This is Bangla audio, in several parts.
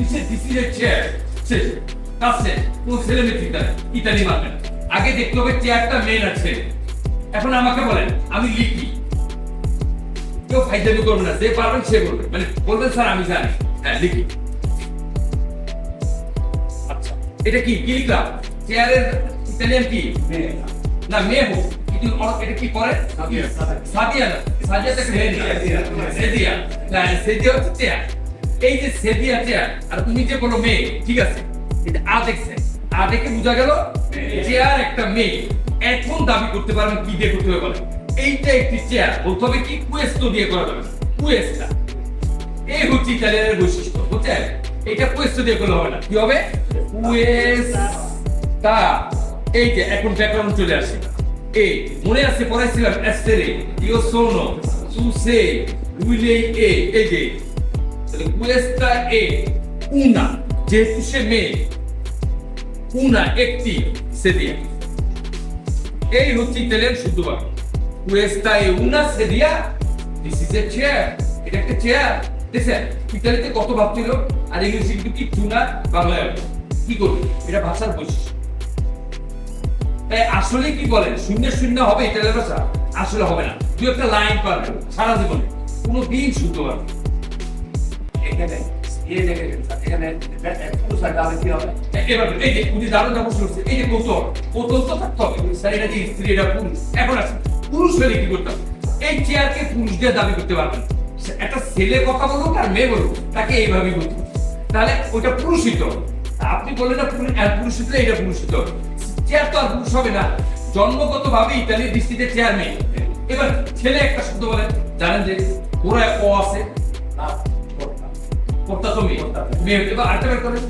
নিচে এ চেয়ার শেষ কাজ শেষ কোন ছেলে মেয়ে ঠিক থাকে ইতালি মারবে আগে দেখতে হবে চেয়ারটা মেন আছে। এখন আমাকে বলেন আমি লিখি। কেউ ফাইজামি করবে না যে পারবেন সে করবে মানে বলবেন স্যার আমি জানি। হ্যাঁ লিখি। আচ্ছা এটা কি? কি লিখলাম? চেয়ারের ইতালিয়ান কি? না মেয়ে হোক। কিন্তু এটা কি করে সাদিয়া। না সাদিয়া তো সেদিয়া। সেদিয়া। হচ্ছে চেয়ার এই যে সেদিয়া চেয়ার আর তুমি যে বলো মেয়ে ঠিক আছে? এটা আ দেখছে আ দেখে বোঝা গেল চেয়ার একটা মেয়ে এখন দাবি করতে পারবেন কি দিয়ে করতে হবে এইটা একটি চেয়ার বলতে হবে কি? কুয়েস্টো দিয়ে করা যাবে কুয়েস্টা এই হচ্ছে ইতালিয়ানের বৈশিষ্ট্য বুঝছেন? এটা কুয়েস্টো দিয়ে করলে হবে না। কি হবে? কুয়েস্টা এই যে এখন ব্যাকরণ চলে আসে। এই মনে আছে পড়াইছিলাম এস্তেরে ইও সোনো সুসে উইলে এ এই যে তাহলে এ, উনা, যেহেতু সে উনা একটি সেদিয়া। এই হচ্ছে ইতালিয়ান শুদ্ধ বাক্য কুয়েস্টা এ, উনা সেদিয়া দিস ইজ এ চেয়ার এটা একটা চেয়ার দেখছেন, ইতালিতে কত ভাব আর ইংলিশে কিন্তু কিচ্ছু না, বাংলায়। কি করবে? এটা ভাষার বৈশিষ্ট্য। তাই আসলে কি বলেন? শূন্য শূন্য হবে ইতালিয়ান ভাষা, আসলে হবে না। দু একটা লাইন পারবেন সারা জীবনে। কোনো দিন শুদ্ধ পারবে এখানে দেখে এখানে কি হবে? এই যে, উনি এই যে কৌতল কৌতল তো থাকতে হবে। স্যার এটা যে স্ত্রী, এটা পুরুষ? এখন আছে পুরুষ হলে কি করতে হবে? এই চেয়ারকে পুরুষ দিয়ে দাবি করতে একটা ছেলে কথা বলুক আর মেয়ে বলুক, তাকে তাহলে ওইটা পুরুষিত আপনি বললেন না পুরুষিত এটা পুরুষিত চেয়ার তো আর পুরুষ হবে না। জন্মগত ভাবে ইতালির দৃষ্টিতে চেয়ার নেই এবার ছেলে একটা শব্দ বলেন। জানেন যে ওরা ও আছে না করতাম কর্তা তো মেয়ে। মেয়ে এবার আরেকটা বের করেন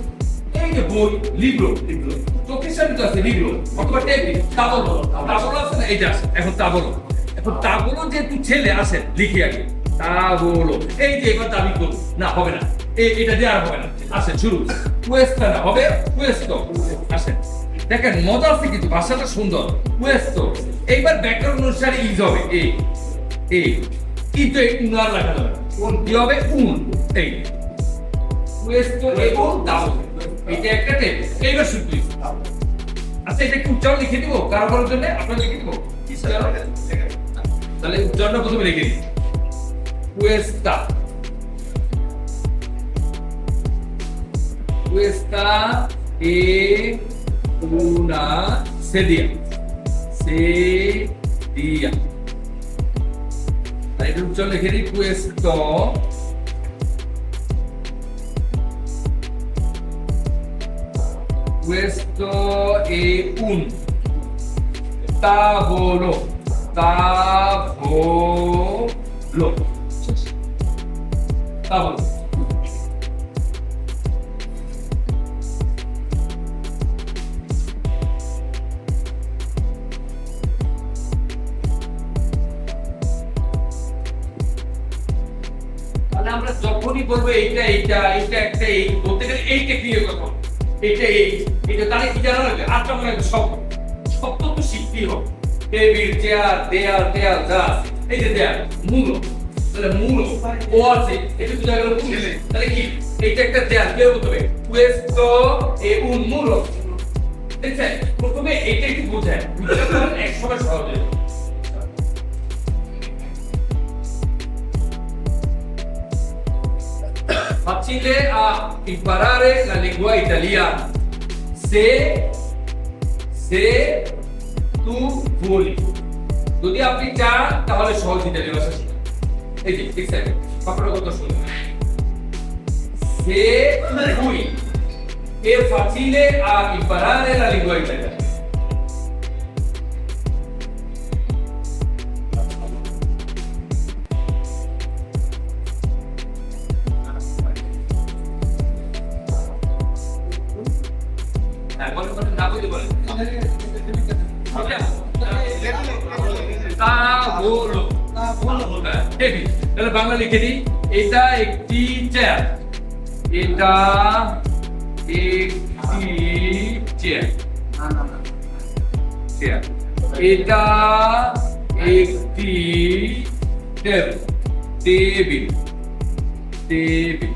এই যে বই লিব্রো লিব্রো চোখের সামনে তো আছে লিব্রো অথবা টেবিল তাবলো তাবলো আছে না? এইটা আছে এখন তাবলো এখন তাবলো যেহেতু ছেলে আছে লিখি আগে। তাবলো এই যে এবার দাবি করুন। না হবে না। এটা দিয়ে আর হবে না। আসেন শুরু। কুয়েস্তা হবে? কুয়েস্তো আসেন। দেখেন মজা আছে কিন্তু ভাষাটা সুন্দর। এইবার ব্যাকরণ অনুসারে ইজ হবে। এই এই কিন্তু উনার যাবে কি হবে উন। এই। কুয়েস্তো এবং দাও এটা একটা টেবিল এইবার শুধু আচ্ছা এটা কি উচ্চারণ লিখে দিব? কারও কারোর জন্য? আপনার লিখে দিব? তাহলে উচ্চারণটা প্রথমে লিখে দিই। কুয়েস্তা una sedia কুয়েস্তো Questo è un tavolo. Tavolo. Tavolo. আমরা যখনই বলব এইটা এইটা এইটা, একটা, এই, বলতে গেলে এইটা ক্রিয়া কথা এটা এই এটা তাহলে কি জানা লাগবে আটটা মনে লাগবে শব্দ শব্দ তো শিখতেই হবে। টেবিল চেয়ার দেয়াল দেয়াল যা এই যে দেয়াল মূল। তাহলে মূল ও আছে এটা গেল পুরুষ। তাহলে কি? এইটা একটা দেয়াল কে বলতে হবে questo è un muro দেখছেন? প্রথমে এইটা একটু বোঝায়। পারেন একসময় সহজ facile a imparare la lingua italiana se se tu vuoi যদি আপনি চান তাহলে সহজ ইতালি ভাষা শিখুন এই যে ঠিক আছে আপনার কথা শুনুন se vuoi è facile a imparare la lingua italiana Table তাহলে বাংলা লিখে দিই। এটা একটি চেয়ার এটা একটি চেয়ার চেয়ার এটা একটি টেবিল টেবিল টেবিল